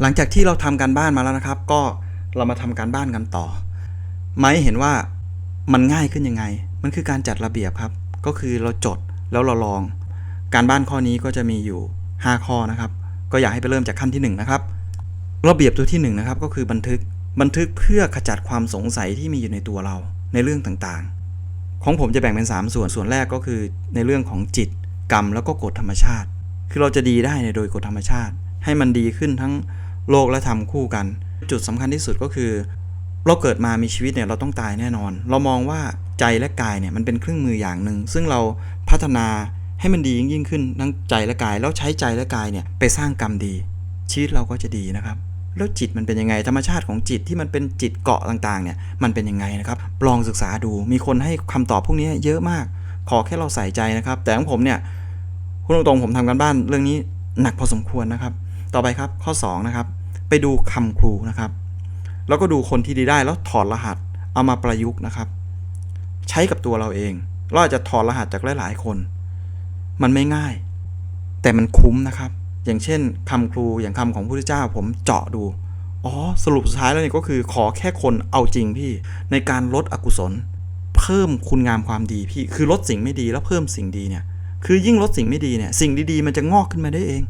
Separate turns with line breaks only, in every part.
หลังจากที่เราทำการบ้านมาแล้วนะครับ ก็เรามาทำการบ้านกันต่อ ไม้เห็นว่ามันง่ายขึ้นยังไง มันคือการจัดระเบียบครับ ก็คือเราจดแล้วเราลอง การบ้านข้อนี้ก็จะมีอยู่ 5 ข้อนะครับ ก็อยากให้ไปเริ่มจากขั้นที่1นะครับ ระเบียบตัวที่1นะครับก็คือบันทึก บันทึกเพื่อขจัดความสงสัยที่มีอยู่ในตัวเราในเรื่องต่างๆ ของผมจะแบ่งเป็น 3 ส่วน ส่วนแรกก็คือในเรื่องของจิต กรรม แล้วก็กฎธรรมชาติ คือเราจะดีได้ในโดยกฎธรรมชาติ ให้มันดีขึ้นทั้ง โลกและธรรมคู่กัน จุดสำคัญที่สุดก็คือ เราเกิดมามีชีวิตเนี่ยเราต้องตายแน่นอน เรามองว่าใจและกายเนี่ยมันเป็นเครื่องมืออย่างหนึ่ง ซึ่งเราพัฒนาให้มันดียิ่งยิ่งขึ้นทั้งใจและกาย แล้วใช้ใจและกายเนี่ยไปสร้างกรรมดี ชีวิตเราก็จะดีนะครับ แล้วจิตมันเป็นยังไงธรรมชาติของจิตที่มันเป็นจิตเกาะต่างๆเนี่ยมันเป็นยังไงนะครับลองศึกษาดูมีคนให้คำตอบพวกนี้เยอะมาก ขอแค่เราใส่ใจนะครับ แต่ของผมเนี่ยพูดตรงๆผมทำกันบ้านเรื่องนี้หนักพอสมควรนะครับ ต่อไปครับข้อสองนะครับ ไปดูคำครูนะครับ แล้วก็ดูคนที่ดีได้แล้วถอดรหัสเอามาประยุกต์นะครับ ใช้กับตัวเราเอง เราอาจจะถอดรหัสจากหลายๆคน มันไม่ง่าย แต่มันคุ้มนะครับ อย่างเช่นคำครูอย่างคำของพระพุทธเจ้าผมเจาะดูอ๋อสรุปสุดท้ายแล้วเนี่ยก็คือขอแค่คนเอาจริงพี่ในการลดอกุศล เพิ่มคุณงามความดีพี่คือลดสิ่งไม่ดีแล้วเพิ่มสิ่งดีเนี่ยคือยิ่งลดสิ่งไม่ดีเนี่ยสิ่งดีๆ มันจะงอกขึ้นมาได้เอง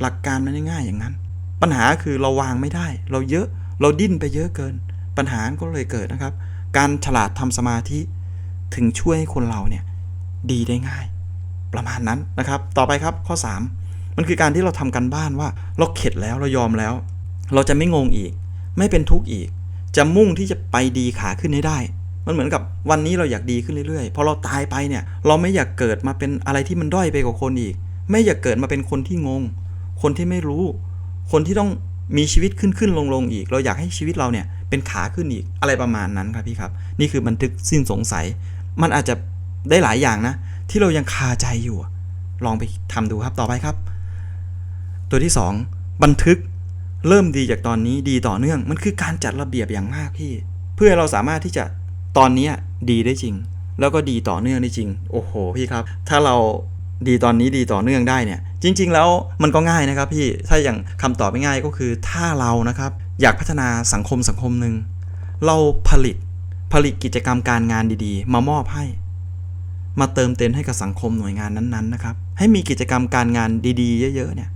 หลักการมันง่ายๆอย่างนั้น ปัญหาคือเราวางไม่ได้ เราเยอะเราดิ้นไปเยอะเกิน ปัญหาก็เลยเกิดนะครับ การฉลาดทำสมาธิถึงช่วยให้คนเราเนี่ยดีได้ง่าย ประมาณนั้นนะครับ ต่อไปครับข้อ 3 มันคือการที่เราทำกันบ้านว่า เราเข็ดแล้วเรายอมแล้ว เราจะไม่งงอีก ไม่เป็นทุกข์อีก จะมุ่งที่จะไปดีขาขึ้นให้ได้ มันเหมือนกับวันนี้เราอยากดีขึ้นเรื่อยๆพอเราตายไปเนี่ย เราไม่อยากเกิดมาเป็นอะไรที่มันด้อยไปกว่าคนอีก ไม่อยากเกิดมาเป็นคนที่งง คนที่ไม่รู้ คนที่ต้องมีชีวิตขึ้นขึ้นลงลงอีก เราอยากให้ชีวิตเราเนี่ยเป็นขาขึ้นอีกอะไรประมาณนั้นครับพี่ครับ นี่คือบันทึกสิ้นสงสัย มันอาจจะได้หลายอย่างนะ ที่เรายังคาใจอยู่ ลองไปทำดูครับต่อไปครับ ตัวที่ 2 บันทึกเริ่มดีจากตอนนี้ดีต่อเนื่อง มันคือการจัดระเบียบอย่างมากพี่ เพื่อเราสามารถที่จะตอนนี้ดีได้จริง แล้วก็ดีต่อเนื่องได้จริง โอ้โหพี่ครับ ถ้าเรา ดีตอนนี้ดีต่อเนื่องได้เนี่ยจริง ๆ แล้วมันก็ง่ายนะครับพี่ถ้าอย่างคำตอบง่ายๆก็คือถ้าเรานะครับอยากพัฒนาสังคมสังคมหนึ่งเราผลิตผลิตกิจกรรมการงานดีๆ มามอบให้ มาเติมเต็มให้กับสังคมหน่วยงานนั้นๆนะครับให้มีกิจกรรมการงานดีๆ เยอะๆเนี่ย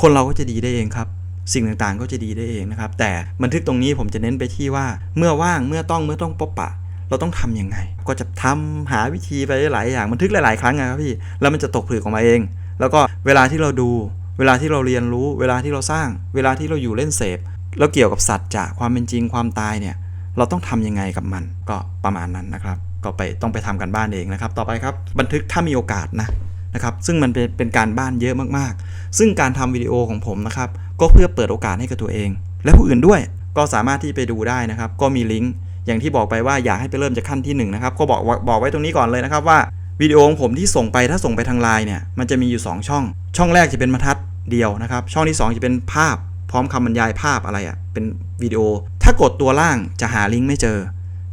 คนเราก็จะดีได้เองครับ สิ่งต่างๆก็จะดีได้เองนะครับแต่บันทึกตรงนี้ผมจะเน้นไปที่ว่าเมื่อว่างเมื่อต้องเมื่อต้องพบปะ เราต้องทำยังไง ก็จะทำหาวิธีไปหลายอย่างบันทึกหลาย ๆ ครั้งนะครับพี่แล้วมันจะตกผลึกออกมาเอง แล้วก็เวลาที่เราดู เวลาที่เราเรียนรู้ เวลาที่เราสร้าง เวลาที่เราอยู่เล่นเสพแล้วเกี่ยวกับสัตว์จะความเป็นจริงความตายเนี่ย เราต้องทำยังไงกับมัน ก็ประมาณนั้นนะครับ ก็ไปต้องไปทำกันบ้านเองนะครับ ต่อไปครับ บันทึกถ้ามีโอกาสนะนะครับซึ่งมันเป็นเป็นการบ้านเยอะมากๆ ซึ่งการทำวิดีโอของผมนะครับก็เพื่อเปิดโอกาสให้กับตัวเอง และผู้อื่นด้วยก็สามารถที่ไปดูได้นะครับ ก็มีลิงก์ อย่างที่บอกไปว่าอยากให้ไปเริ่มจากขั้นที่หนึ่งนะครับก็บอกบอกไว้ตรงนี้ก่อนเลยนะครับว่าวิดีโอของผมที่ส่งไปถ้าส่งไปทางไลน์เนี่ยมันจะมีอยู่ 2 ช่อง ช่องแรกจะเป็นบรรทัดเดียวนะครับ ช่องที่ 2 จะเป็นภาพ พร้อมคำบรรยายภาพอะไรอะ่ะเป็นวิดีโอ ถ้ากดตัวล่างจะหาลิงก์ไม่เจอ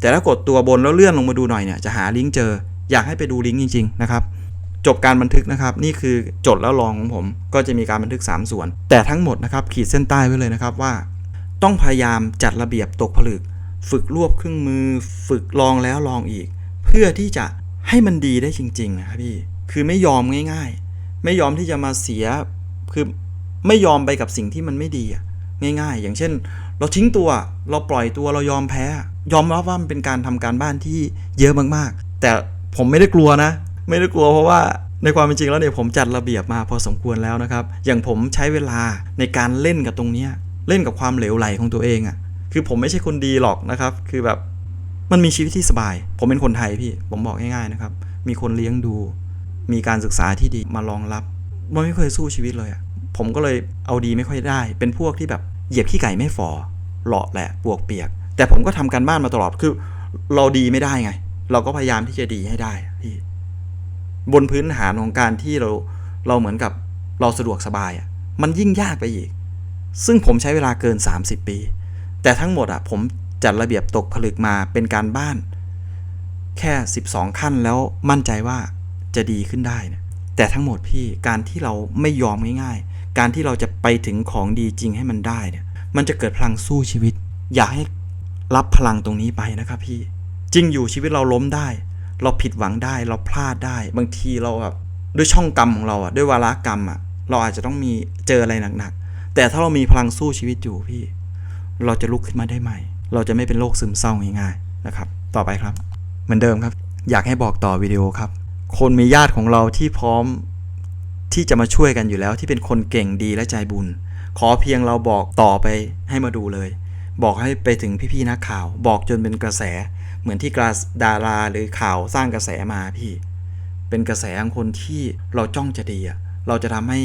แต่ถ้ากดตัวบนแล้วเลื่อนลงมาดูหน่อยเนี่ยจะหาลิงก์เจอ อยากให้ไปดูลิงก์จริงๆนะครับจบการบันทึกนะครับ นี่คือจดแล้วลองของผมก็จะมีการบันทึก 3 ส่วน แต่ทั้งหมดนะครับขีดเส้นใต้ไว้เลยนะครับว่า ต้องพยายามจัดระเบียบตกผลึก ฝึกรวบเครื่องมือ ฝึกลองแล้วลองอีก เพื่อที่จะให้มันดีได้จริง ๆ นะครับพี่ คือไม่ยอมง่าย ๆ ไม่ยอมที่จะมาเสีย คือไม่ยอมไปกับสิ่งที่มันไม่ดีอะง่าย ๆ อย่างเช่น เราทิ้งตัว เราปล่อยตัวเรายอมแพ้ ยอมรับว่ามันเป็นการทำการบ้านที่เยอะมากๆ แต่ผมไม่ได้กลัวนะ ไม่ได้กลัวเพราะว่าในความเป็นจริงแล้วเนี่ยผมจัดระเบียบมาพอสมควรแล้วนะครับ อย่างผมใช้เวลาในการเล่นกับตรงนี้เล่นกับความเหลวไหลของตัวเองอะ่ะ คือผมไม่ใช่คนดีหรอกนะครับ คือแบบมันมีชีวิตที่สบาย ผมเป็นคนไทยพี่ ผมบอกง่ายๆนะครับ มีคนเลี้ยงดู มีการศึกษาที่ดีมารองรับมันไม่เคยสู้ชีวิตเลยอะ่ะผมก็เลยเอาดีไม่ค่อยได้ เป็นพวกที่แบบเหยียบขี้ไก่ไม่ฟอเลาะแหละปวกเปียก แต่ผมก็ทำการบ้านมาตลอด คือเราดีไม่ได้ไง เราก็พยายามที่จะดีให้ได้พี่ บนพื้นฐานของการที่เราเราเหมือนกับเราสะดวกสบายอะ่ะ มันยิ่งยากไปอีก ซึ่งผมใช้เวลาเกิน 30 ปี แต่ทั้งหมดอะ่ะผมจัดระเบียบตกผลึกมาเป็นการบ้าน แค่ 12 ขั้นแล้วมั่นใจว่าจะดีขึ้นได้นะแต่ทั้งหมดพี่การที่เราไม่ยอมง่ายๆ การที่เราจะไปถึงของดีจริงให้มันได้เนี่ยมันจะเกิดพลังสู้ชีวิต อยากให้รับพลังตรงนี้ไปนะครับพี่จริงอยู่ชีวิตเราล้มได้ เราผิดหวังได้เราพลาดได้ บางทีเราแบบด้วยช่องกรรมของเราอะด้วยวาระกรรมอะเราอาจจะต้องมีเจออะไรหนักๆแต่ถ้าเรามีพลังสู้ชีวิตอยู่พี่ เราจะลุกขึ้นมาได้ใหม่ เราจะไม่เป็นโรคซึมเศร้าง่ายๆนะครับ ต่อไปครับ เหมือนเดิมครับ อยากให้บอกต่อวิดีโอครับ คนมีญาติของเราที่พร้อมที่จะมาช่วยกันอยู่แล้ว ที่เป็นคนเก่งดีและใจบุญ ขอเพียงเราบอกต่อไปให้มาดูเลย บอกให้ไปถึงพี่ๆนักข่าว บอกจนเป็นกระแส เหมือนที่กราดาราหรือข่าวสร้างกระแสมาพี่ เป็นกระแสของคนที่เราจ้องจะดีอะเราจะทำให้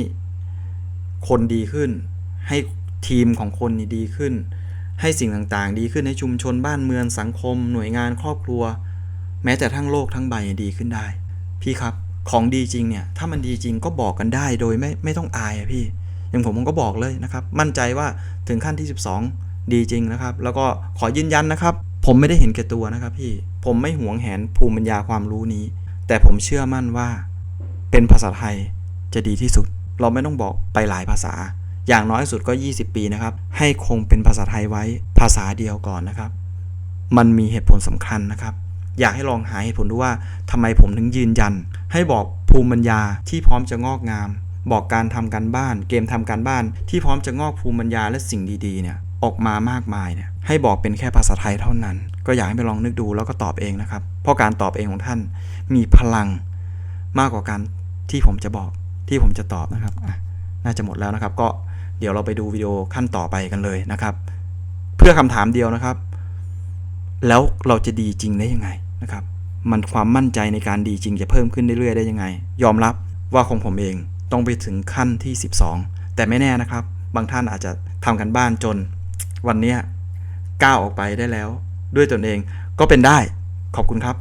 คนดีขึ้น ให้ทีมของคนดีขึ้น ให้สิ่งต่างๆ ดีขึ้นให้ชุมชนบ้านเมืองสังคม หน่วยงานครอบครัว แม้แต่ทั้งโลกทั้งใบดีขึ้นได้ พี่ครับของดีจริงเนี่ยถ้ามันดีจริงก็บอกกันได้โดยไม่ไม่ต้องอายอะพี่อย่างผมผมก็บอกเลยนะครับ มั่นใจว่าถึงขั้นที่ 12 ดีจริงนะครับ แล้วก็ขอยืนยันนะครับ ผมไม่ได้เห็นแก่ตัวนะครับพี่ผมไม่หวงแหนภูมิปัญญาความรู้นี้ แต่ผมเชื่อมั่นว่า เป็นภาษาไทยจะดีที่สุด เราไม่ต้องบอกไปหลายภาษา อย่างน้อยสุดก็ 20 ปีนะครับ ให้คงเป็นภาษาไทยไว้ภาษาเดียวก่อนนะครับ มันมีเหตุผลสำคัญนะครับ อยากให้ลองหาเหตุผลดูว่าทำไมผมถึงยืนยัน ให้บอกภูมิปัญญาที่พร้อมจะงอกงาม บอกการทำการบ้าน เกมทำการบ้าน ที่พร้อมจะงอกภูมิปัญญาและสิ่งดีๆเนี่ยออกมามากมายเนี่ยให้บอกเป็นแค่ภาษาไทยเท่านั้น ก็อยากให้ไปลองนึกดูแล้วก็ตอบเองนะครับ เพราะการตอบเองของท่านมีพลังมากกว่าการที่ผมจะบอกที่ผมจะตอบนะครับน่าจะหมดแล้วนะครับก็ ดี๋ยวเราไปดูวิดีโอขั้นต่อไปกันเลยนะครับ เพื่อคำถามเดียวนะครับ แล้วเราจะดีจริงได้ยังไงนะครับ มันความมั่นใจในการดีจริงจะเพิ่มขึ้นเรื่อยๆได้ยังไง ยอมรับว่าของผมเองต้องไปถึงขั้นที่ 12 แต่ไม่แน่นะครับ บางท่านอาจจะทำกันบ้านจน วันนี้ก้าวออกไปได้แล้ว ด้วยตนเองก็เป็นได้ขอบคุณครับ